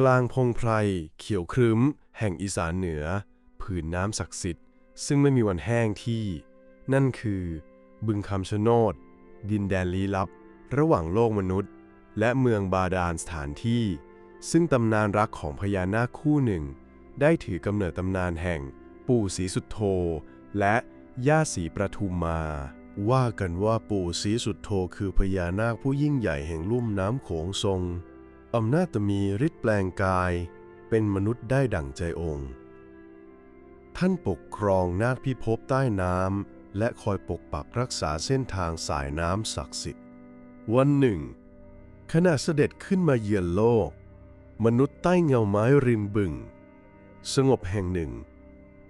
กลางพงไพร เขียวครึ้ม แห่งอีสานเหนือ ผืนน้ำศักดิ์สิทธิ์ ซึ่งไม่มีวันแห้งที่ นั่นคือ บึงคำชะโนด ดินแดนลี้ลับ ระหว่างโลกมนุษย์ และเมืองบาดาลสถานที่ ซึ่งตำนานรักของพญานาคคู่หนึ่ง ได้ถือกำเนิดตำนานแห่งปู่ศรีสุดโธและย่าศรีประทุมมา ว่ากันว่าปู่ศรีสุดโธคือพญานาคผู้ยิ่งใหญ่แห่งลุ่มน้ำโขงทรง อำนาจมีฤทธิ์แปลงกาย เป็นมนุษย์ได้ดั่งใจองค์ ท่านปกครองนาคพิภพใต้น้ำและคอยปกปักรักษาเส้นทางสายน้ำศักดิ์สิทธิ์ วันหนึ่ง ขณะเสด็จขึ้นมาเยือนโลก มนุษย์ใต้เงาไม้ริมบึง สงบแห่งหนึ่ง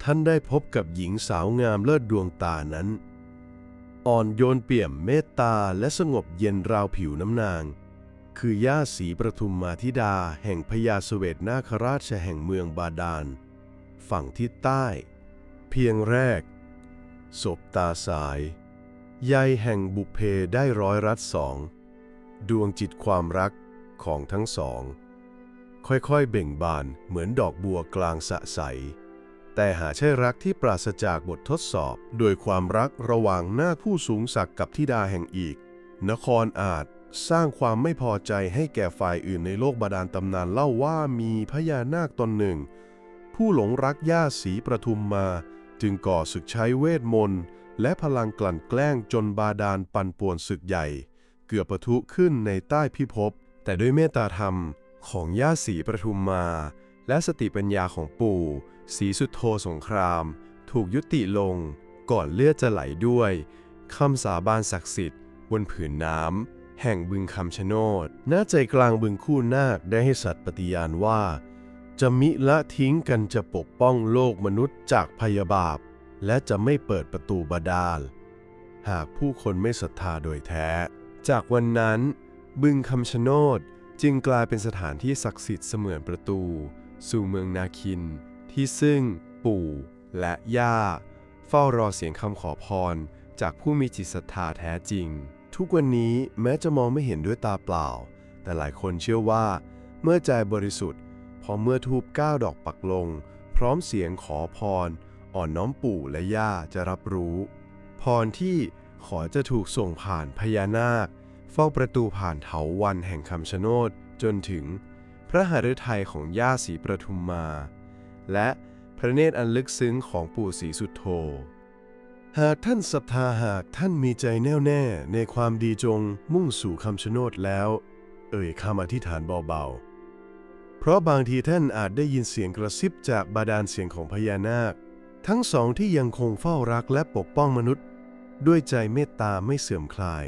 ท่านได้พบกับหญิงสาวงามเลิศดวงตานั้น อ่อนโยนเปี่ยมเมตตาและสงบเย็นราวผิวน้ำนาง คือย่าศรีประทุมมาธิดาแห่งพญาสเสวตนาคราชแห่งเมืองบาดาล ฝั่งทิศใต้ เพียงแรกศบตาสาย ใยแห่งบุพเพได้ร้อยรัดสอง ดวงจิตความรักของทั้งสอง ค่อยๆเบ่งบานเหมือนดอกบัวกลางสะใส แต่หาใช่รักที่ปราศจากบททดสอบ โดยความรักระหว่างหน้าผู้สูงศักดิ์กับธิดาแห่งอีก นครอาจ สร้างความไม่พอใจให้แก่ฝ่ายอื่นในโลกบาดาลตำนานเล่าว่ามีพญานาคตนหนึ่ง ผู้หลงรักย่าศรีประทุมมา จึงก่อศึกใช้เวทมนต์ และพลังกลั่นแกล้งจนบาดาลปั่นป่วนศึกใหญ่ เกือบปะทุขึ้นในใต้พิภพแต่ด้วยเมตตาธรรมของย่าศรีประทุมมา และสติปัญญาของปู่ศรีสุโธสงคราม ถูกยุติลง ก่อนเลือดจะไหลด้วยคำสาบานศักดิ์สิทธิ์บนผืนน้ำ แห่งบึงคำชะโนดณใจกลางบึงคู่นาคได้ให้สัตว์ปฏิญาณว่า จะมิละทิ้งกันจะปกป้องโลกมนุษย์จากพยาบาป และจะไม่เปิดประตูบาดาล หากผู้คนไม่ศรัทธาโดยแท้ จากวันนั้น บึงคำชะโนดจึงกลายเป็นสถานที่ศักดิ์สิทธิ์เสมือนประตู สู่เมืองนาคิน ที่ซึ่ง ปู่ และย่า เฝ้ารอเสียงคำขอพร จากผู้มีจิตศรัทธาแท้จริง ทุกวันนี้แม้จะมองไม่เห็นด้วยตาเปล่า แต่หลายคนเชื่อว่า เมื่อใจบริสุทธิ์ พอเมื่อทูบก้าวดอกปักลง พร้อมเสียงขอพร อ่อนน้อมปู่และย่าจะรับรู้ พรที่ขอจะถูกส่งผ่านพญานาค เฝ้าประตูผ่านเถาวันแห่งคำชะโนดจนถึง พระหฤทัยของย่าศรีประทุมมา และพระเนตรอันลึกซึ้งของปู่ศรีสุดโธ หากท่านศรัทธาหากท่านมีใจแน่วแน่ในความดีจงมุ่งสู่คำชะโนดแล้ว เอ่ยคำอธิษฐานเบาๆ เพราะบางทีท่านอาจได้ยินเสียงกระซิบจากบาดาลเสียงของพญานาค ทั้งสองที่ยังคงเฝ้ารักและปกป้องมนุษย์ ด้วยใจเมตตาไม่เสื่อมคลาย